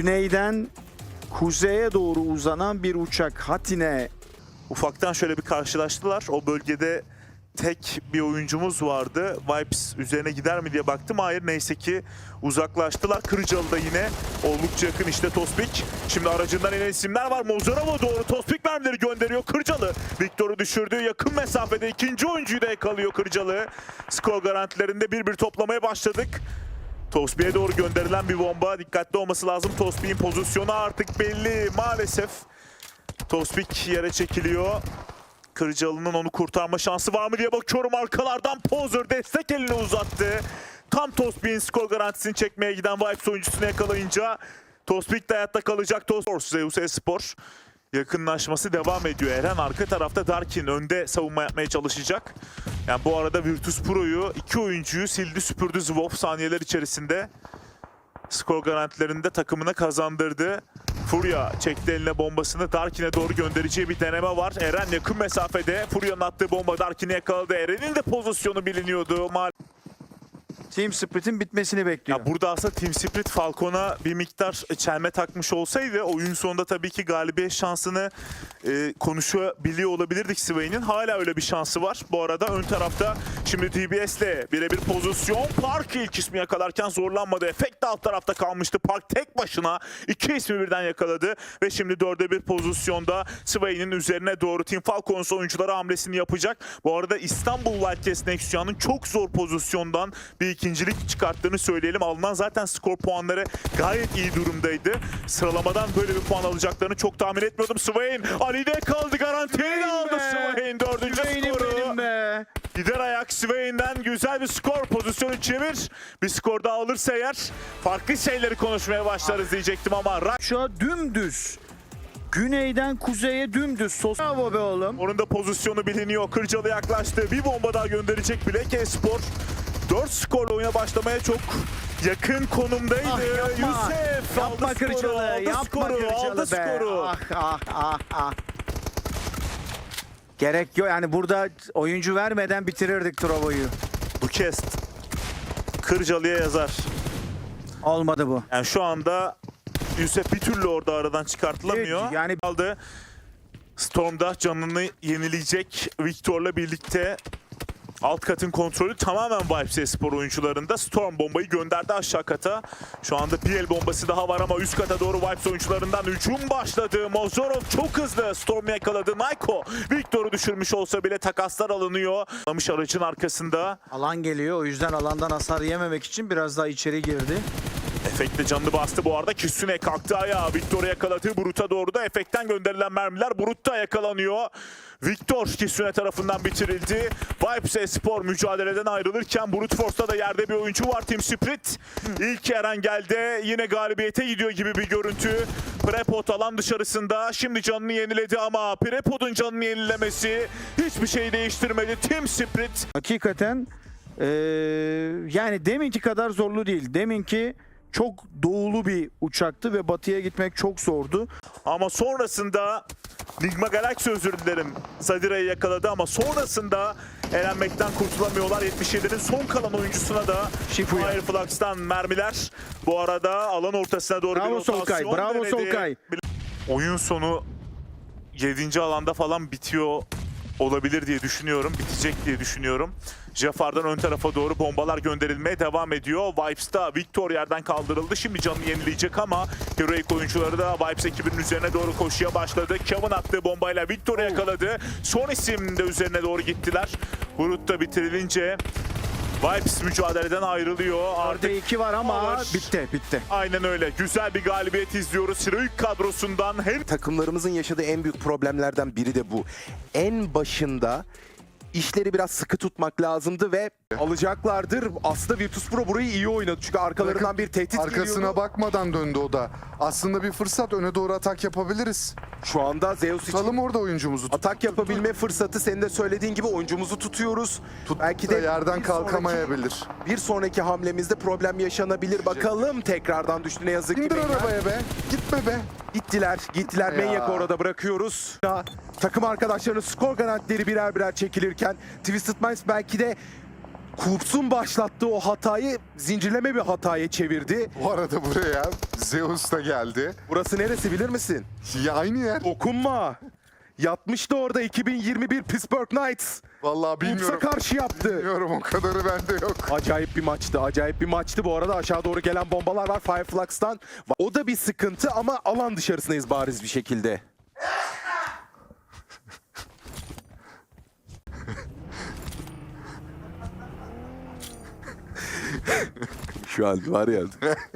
güneyden kuzeye doğru uzanan bir uçak Hatine Ufaktan şöyle bir karşılaştılar. O bölgede tek bir oyuncumuz vardı. Vipes üzerine gider mi diye baktım. Hayır neyse ki uzaklaştılar. Kırıcalı da yine oldukça yakın işte Tospik. Şimdi aracından inen isimler var. Mozorova doğru Tospik mermileri gönderiyor. Kırcalı Viktor'u düşürdü. Yakın mesafede ikinci oyuncuyu da yakalıyor Kırcalı. Skor garantilerinde bir bir toplamaya başladık. Tospik'e doğru gönderilen bir bomba. Dikkatli olması lazım. Tospik'in pozisyonu artık belli maalesef. Tospik yere çekiliyor. Kırcalı'nın onu kurtarma şansı var mı diye bakıyorum. Arkalardan Pozer destek elini uzattı. Tam Tospik'in skor garantisini çekmeye giden Vibes oyuncusunu yakalayınca Tospik de hayatta kalacak. Tospik Zeus Espor yakınlaşması devam ediyor. Eren arka tarafta Darkin önde savunma yapmaya çalışacak. Yani bu arada Virtus Pro'yu iki oyuncuyu sildi süpürdü Zwolf saniyeler içerisinde. Skor garantilerinde takımına kazandırdı. Furya çekti eline bombasını Darkin'e doğru göndereceği bir deneme var. Eren yakın mesafede. Furya'nın attığı bomba Darkin'i yakaladı. Eren'in de pozisyonu biliniyordu. Mal Team Spirit'in bitmesini bekliyor. ya burada aslında Team Spirit Falcon'a bir miktar çelme takmış olsaydı oyun sonunda tabii ki galibiyet şansını e, konuşabiliyor olabilirdik Swain'in. Hala öyle bir şansı var. Bu arada ön tarafta şimdi DBS'le birebir pozisyon. Park ilk ismi yakalarken zorlanmadı. Efekt de alt tarafta kalmıştı. Park tek başına iki ismi birden yakaladı. Ve şimdi dörde bir pozisyonda Swain'in üzerine doğru Team Falcons oyuncuları hamlesini yapacak. Bu arada İstanbul Wildcats Nexus'un çok zor pozisyondan bir ikincilik çıkarttığını söyleyelim. Alınan zaten skor puanları gayet iyi durumdaydı. Sıralamadan böyle bir puan alacaklarını çok tahmin etmiyordum. Swain Ali'de kaldı garantiyi de aldı! Swain dördüncü Swain'im skoru. be. Gider ayak Swain'den güzel bir skor pozisyonu çevir. Bir skor daha alırsa eğer farklı şeyleri konuşmaya başlarız diyecektim ama Şu an dümdüz. Güneyden kuzeye dümdüz. Sos Bravo be oğlum. Onun da pozisyonu biliniyor. Kırcalı yaklaştı. Bir bomba daha gönderecek Bilek Espor. 4 skorla oyuna başlamaya çok yakın konumdaydı. Ah, yapma. Yusuf Yapma aldı skoru, Kırcalı. aldı Yapma skoru, aldı be. skoru. Ah ah ah ah. Gerek yok yani burada oyuncu vermeden bitirirdik Trovo'yu. Bu kez Kırcalı'ya yazar. Olmadı bu. Yani şu anda Yusuf bir türlü orada aradan çıkartılamıyor. Evet, yani- aldı. Storm'da canını yenileyecek Victor'la birlikte alt katın kontrolü tamamen Vibes Espor oyuncularında. Storm bombayı gönderdi aşağı kata. Şu anda el bombası daha var ama üst kata doğru Vibes oyuncularından hücum başladı. Mozorov çok hızlı Storm'u yakaladı. Naiko Victor'u düşürmüş olsa bile takaslar alınıyor. Almış aracın arkasında. Alan geliyor o yüzden alandan hasar yememek için biraz daha içeri girdi. Efektle canını bastı bu arada. Kisune kalktı ayağa. Victor'u yakaladı. Brut'a doğru da efektten gönderilen mermiler Brut'ta yakalanıyor. Victor Kisune tarafından bitirildi. Vibes Espor mücadeleden ayrılırken Brute Force'da da yerde bir oyuncu var. Team Spirit. İlk Eren geldi. Yine galibiyete gidiyor gibi bir görüntü. Prepot alan dışarısında. Şimdi canını yeniledi ama Prepot'un canını yenilemesi hiçbir şey değiştirmedi. Team Spirit Hakikaten eee, yani deminki kadar zorlu değil. Deminki çok doğulu bir uçaktı ve batıya gitmek çok zordu. Ama sonrasında Nigma Galaxy özür dilerim. Zadira'yı yakaladı ama sonrasında elenmekten kurtulamıyorlar. 77'nin son kalan oyuncusuna da Shifuya. Fireflux'tan mermiler. Bu arada alan ortasına doğru Bravo bir rotasyon Solkay, bravo denedi. Solkay. Oyun sonu 7. alanda falan bitiyor olabilir diye düşünüyorum. Bitecek diye düşünüyorum. Jafar'dan ön tarafa doğru bombalar gönderilmeye devam ediyor. Vibes'ta Victor yerden kaldırıldı. Şimdi canını yenileyecek ama Heroic oyuncuları da Vibes ekibinin üzerine doğru koşuya başladı. Kevin attığı bombayla Victor'u yakaladı. Son isim de üzerine doğru gittiler. Brut da bitirilince Vibes mücadeleden ayrılıyor. Artık Artık 2 var ama Var. bitti bitti. aynen öyle. Güzel bir galibiyet izliyoruz. Heroic kadrosundan hem takımlarımızın yaşadığı en büyük problemlerden biri de bu. En başında işleri biraz sıkı tutmak lazımdı ve alacaklardır. Aslında Virtus Pro burayı iyi oynadı. Çünkü arkalarından bir tehdit Arkasına geliyordu. bakmadan döndü o da. Aslında bir fırsat öne doğru atak yapabiliriz. Şu anda Zeus için Tutalım orada oyuncumuzu. atak yapabilme fırsatı senin de söylediğin gibi oyuncumuzu tutuyoruz. Belki da de yerden bir kalkamayabilir. sonraki- bir sonraki hamlemizde problem yaşanabilir. Bakalım tekrardan düştü ne yazık ki. İndir arabaya be. Gitme be. Gittiler, gittiler. Ya. Manyak'ı orada bırakıyoruz. Ya, Takım arkadaşlarının skor garantileri birer birer çekilirken Twisted Minds belki de Kurtz'un başlattığı o hatayı zincirleme bir hataya çevirdi. Bu arada buraya Zeus da geldi. Burası neresi bilir misin? Ya aynı yer. Dokunma. Yatmıştı orada 2021 Pittsburgh Knights. Vallahi bilmiyorum. karşı yaptı. Bilmiyorum o kadarı bende yok. Acayip bir maçtı. Acayip bir maçtı. Bu arada aşağı doğru gelen bombalar var Fireflux'tan. O da bir sıkıntı ama alan dışarısındayız bariz bir şekilde. Şu an var ya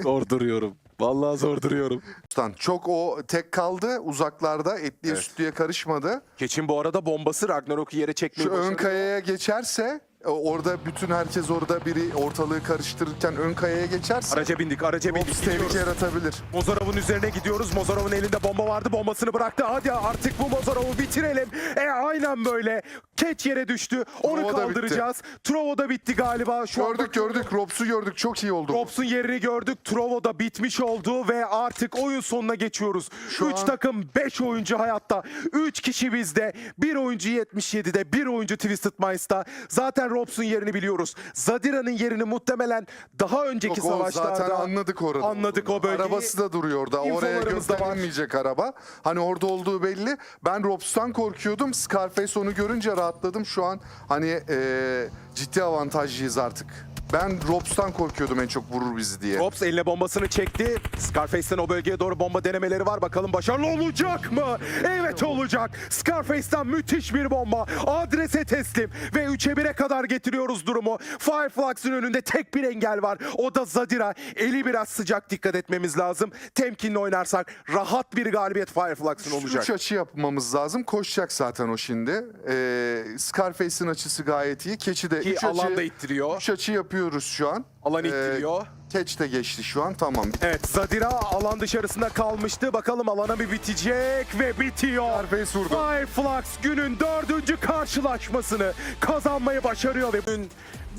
zor duruyorum. Vallahi zor duruyorum. Ulan Çok o tek kaldı uzaklarda etliye Evet. sütlüye karışmadı. Keçin bu arada bombası Ragnarok'u yere çekmeyi Şu ön başarıyor. kayaya geçerse e, orada bütün herkes orada biri ortalığı karıştırırken ön kayaya geçerse Araca bindik, araca bindik. Ops gidiyoruz. tehlike yaratabilir. Mozarov'un üzerine gidiyoruz. Mozarov'un elinde bomba vardı. Bombasını bıraktı. Hadi artık bu Mozarov'u bitirelim. E aynen böyle. Keç yere düştü. Onu Trovo da kaldıracağız. Trovo da bitti galiba. Şu Gördük gördük. Robs'u gördük. Çok iyi oldu. Robs'un yerini gördük. Trovo da bitmiş oldu ve artık oyun sonuna geçiyoruz. Şu 3 an- takım 5 oyuncu hayatta. 3 kişi bizde. 1 oyuncu 77'de. 1 oyuncu Twisted Minds'ta. Zaten Robs'un yerini biliyoruz. Zadira'nın yerini muhtemelen daha önceki Yok, savaşlarda zaten anladık orada. Anladık o bölgeyi. Arabası da duruyor orada. Oraya gösterilmeyecek araba. Hani orada olduğu belli. Ben Robs'tan korkuyordum. Scarface onu görünce rahatladım. Şu an hani e, ciddi avantajlıyız artık. Ben Robs'tan korkuyordum en çok vurur bizi diye. Robs eline bombasını çekti. Scarface'ten o bölgeye doğru bomba denemeleri var. Bakalım başarılı olacak mı? Evet olacak. Scarface'ten müthiş bir bomba. Adrese teslim. Ve 3'e 1'e kadar getiriyoruz durumu. Fireflux'ın önünde tek bir engel var. O da Zadira. Eli biraz sıcak dikkat etmemiz lazım. Temkinli oynarsak rahat bir galibiyet Fireflux'ın olacak. Üç açı yapmamız lazım. Koşacak zaten o şimdi. Ee, Scarface'in açısı gayet iyi. Keçi de Ki 3 alan açı, da ittiriyor. üç açı yapıyoruz şu an. Alan Ee, ittiriyor. Keç de geçti şu an. Tamam. Evet Zadira alan dışarısında kalmıştı. Bakalım alana bir bitecek ve bitiyor. Scarface vurdu. Fireflux günün dördüncü karşılaşmasını kazanmayı başarıyor ve bugün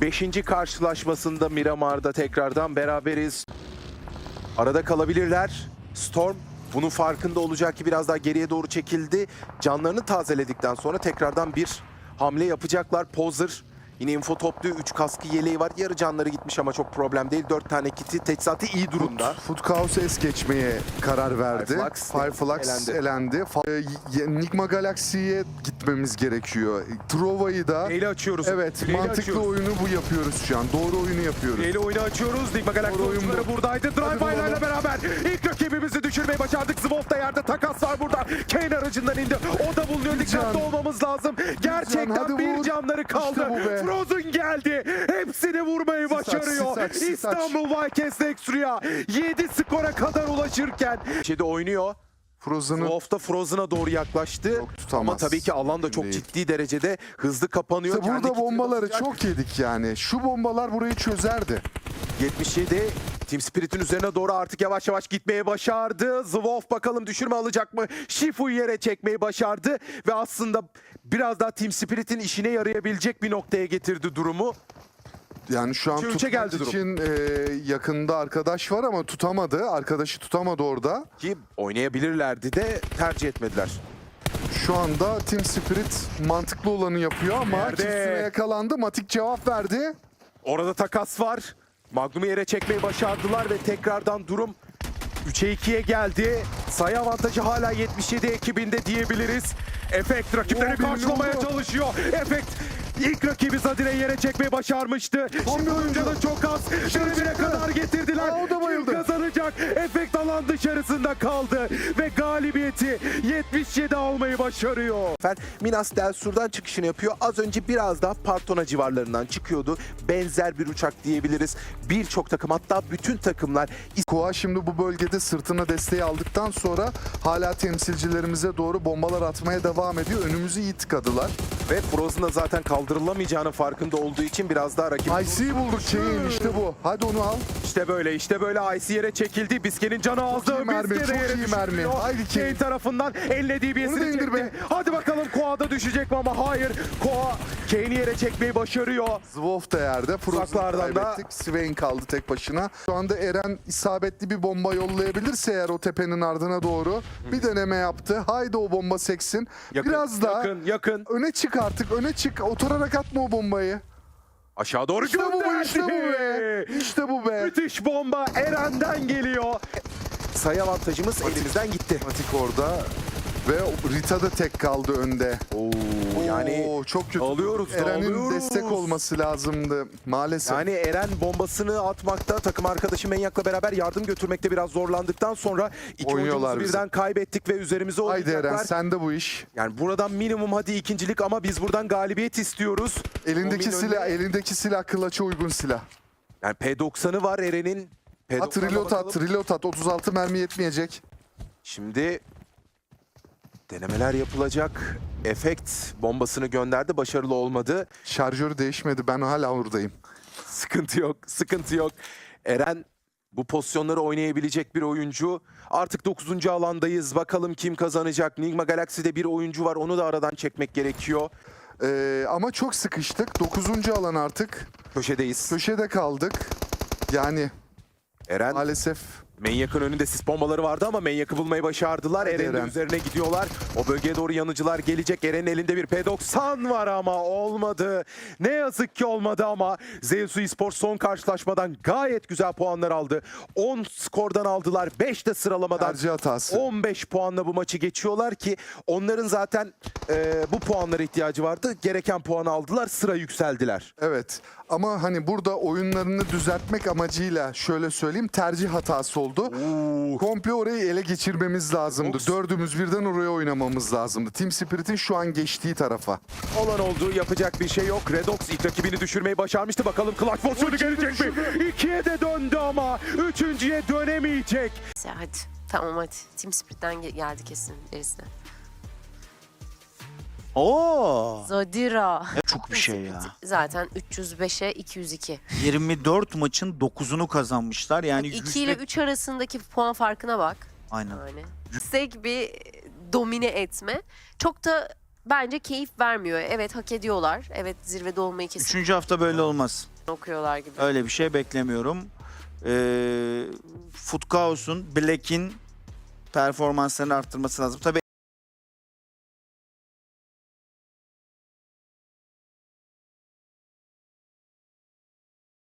beşinci karşılaşmasında Miramar'da tekrardan beraberiz. Arada kalabilirler. Storm bunun farkında olacak ki biraz daha geriye doğru çekildi. Canlarını tazeledikten sonra tekrardan bir hamle yapacaklar. Pozer yine info topluyor. 3 kaskı yeleği var. Yarı canları gitmiş ama çok problem değil. 4 tane kiti. Teçhizatı iyi durumda. Foot Chaos es geçmeye karar verdi. Fireflux Fireflux elendi. elendi. Fa- e, Enigma Galaxy'ye gitmemiz gerekiyor. Trova'yı da Neyle açıyoruz? evet Neyle mantıklı açıyoruz? oyunu bu yapıyoruz şu an. Doğru oyunu yapıyoruz. Neyle oyunu açıyoruz? Ligma Galaxy Doğru oyun oyuncuları bu. buradaydı. Hadi Drive bulalım. ile beraber ilk rakibimizi düşürmeyi başardık. Zwolf da yerde takas var burada. Kane aracından indi. O da bulunuyor. Dikkatli can. olmamız lazım. Gerçekten hadi bir vur. canları kaldı. İşte bu be. Frozen geldi. Hepsini vurmayı aç, başarıyor. aç, aç. İstanbul Vikings Extra'ya 7 skora kadar ulaşırken. Şeyde oynuyor. Frozen'ı Zwolf da Frozen'a doğru yaklaştı. Yok, tutamaz. Ama tabii ki alan da çok Değil. ciddi derecede hızlı kapanıyor. İşte burada bombaları basacak. çok yedik yani. Şu bombalar burayı çözerdi. 77 Team Spirit'in üzerine doğru artık yavaş yavaş gitmeye başardı. Zwolf bakalım düşürme alacak mı? Shifu'yu yere çekmeyi başardı ve aslında biraz daha Team Spirit'in işine yarayabilecek bir noktaya getirdi durumu. Yani şu an Üçe tutmak geldi durum. için e, yakında arkadaş var ama tutamadı. Arkadaşı tutamadı orada. Ki oynayabilirlerdi de tercih etmediler. Şu anda Team Spirit mantıklı olanı yapıyor ama Nerede? kimsine yakalandı. Matik cevap verdi. Orada takas var. Magnum'u yere çekmeyi başardılar ve tekrardan durum 3'e 2'ye geldi. Sayı avantajı hala 77 ekibinde diyebiliriz. Efekt rakipleri Oh, karşılamaya çalışıyor. Efekt ilk rakibi Zadire'yi yere çekmeyi başarmıştı. Şimdi oyuncu da çok az. Şerefine kadar getirdiler. Aa, o da bayıldı. Kim kazanacak? Efekt alan dışarısında kaldı. Ve galibiyeti 77 almayı başarıyor. Minas Del Sur'dan çıkışını yapıyor. Az önce biraz daha Partona civarlarından çıkıyordu. Benzer bir uçak diyebiliriz. Birçok takım hatta bütün takımlar Koa şimdi bu bölgede sırtına desteği aldıktan sonra hala temsilcilerimize doğru bombalar atmaya devam ediyor. Önümüzü iyi tıkadılar. Ve Frozen'da zaten kaldırılamayacağının farkında olduğu için biraz daha rakip IC'yi bulduk Kane işte bu. Hadi onu al. İşte böyle işte böyle Ice yere çekildi. Biske'nin canı azdı. iyi mermi, Biske de çok yere iyi mermi. Haydi Kane. Kane tarafından ellediği bir Onu da indir be. Hadi bakalım Koa da düşecek mi ama hayır. Koa Kane'i yere çekmeyi başarıyor. Zwolf da yerde. Frozen'ı Uzaklardan da- kaybettik. Swain kaldı tek başına. Şu anda Eren isabetli bir bomba yollayabilirse eğer o tepenin ardına doğru bir deneme yaptı. Haydi o bomba seksin. Yakın, Biraz daha yakın, yakın. öne çık artık. Öne çık. Oturarak atma o bombayı. Aşağı doğru İşte bu, gönderdi. işte bu be. İşte bu be. Müthiş bomba Eren'den geliyor. Sayı avantajımız elimizden gitti. Matik orada ve Rita da tek kaldı önde. Oo, yani Oo, çok kötü. alıyoruz Eren'in alıyoruz. destek olması lazımdı maalesef. yani Eren bombasını atmakta takım arkadaşı Menyak'la beraber yardım götürmekte biraz zorlandıktan sonra iki Oynuyorlar oyuncumuzu bizi. birden kaybettik ve üzerimize Haydi oynayacaklar. Eren sen de bu iş. Yani buradan minimum hadi ikincilik ama biz buradan galibiyet istiyoruz. Elindeki Omin silah, önüne- elindeki silah kılaça uygun silah. Yani P90'ı var Eren'in. P90'a At reload bakalım. at, reload at. 36 mermi yetmeyecek. Şimdi denemeler yapılacak. Efekt bombasını gönderdi. Başarılı olmadı. Şarjörü değişmedi. Ben hala oradayım. Sıkıntı yok, sıkıntı yok. Eren bu pozisyonları oynayabilecek bir oyuncu. Artık 9. alandayız. Bakalım kim kazanacak. Nigma Galaxy'de bir oyuncu var. Onu da aradan çekmek gerekiyor. Ee, ama çok sıkıştık. 9. alan artık. Köşedeyiz. Köşede kaldık. Yani Eren maalesef Menyak'ın önünde sis bombaları vardı ama Menyak'ı bulmayı başardılar. Eren'in Eren. üzerine gidiyorlar. O bölgeye doğru yanıcılar gelecek. Eren'in elinde bir P90 var ama olmadı. Ne yazık ki olmadı ama Zeus Esports son karşılaşmadan gayet güzel puanlar aldı. 10 skordan aldılar. 5 de sıralamadan. tercih hatası. 15 puanla bu maçı geçiyorlar ki onların zaten e, bu puanlara ihtiyacı vardı. Gereken puanı aldılar. Sıra yükseldiler. Evet. Ama hani burada oyunlarını düzeltmek amacıyla şöyle söyleyeyim tercih hatası oldu. Komple orayı ele geçirmemiz lazımdı. Oks. Dördümüz birden oraya oynamamız lazımdı. Team Spirit'in şu an geçtiği tarafa. Olan olduğu yapacak bir şey yok. Redox ilk rakibini düşürmeyi başarmıştı. Bakalım clutch pozisyonu gelecek mi? İkiye de döndü ama üçüncüye dönemeyecek. Hadi. Tamam hadi. Team Spirit'ten ge- geldi kesin gerisine. Oo. Zodira. Çok bir şey ya. Zaten 305'e 202. 24 maçın 9'unu kazanmışlar. Yani 2 ile yüzde- 3 arasındaki puan farkına bak. Aynen. Yani. Yüksek bir domine etme. Çok da bence keyif vermiyor. Evet hak ediyorlar. Evet zirvede olmayı kesin Üçüncü hafta böyle olmaz. okuyorlar gibi. Öyle bir şey beklemiyorum. Ee, Foot Chaos'un, Black'in performanslarını arttırması lazım. Tabii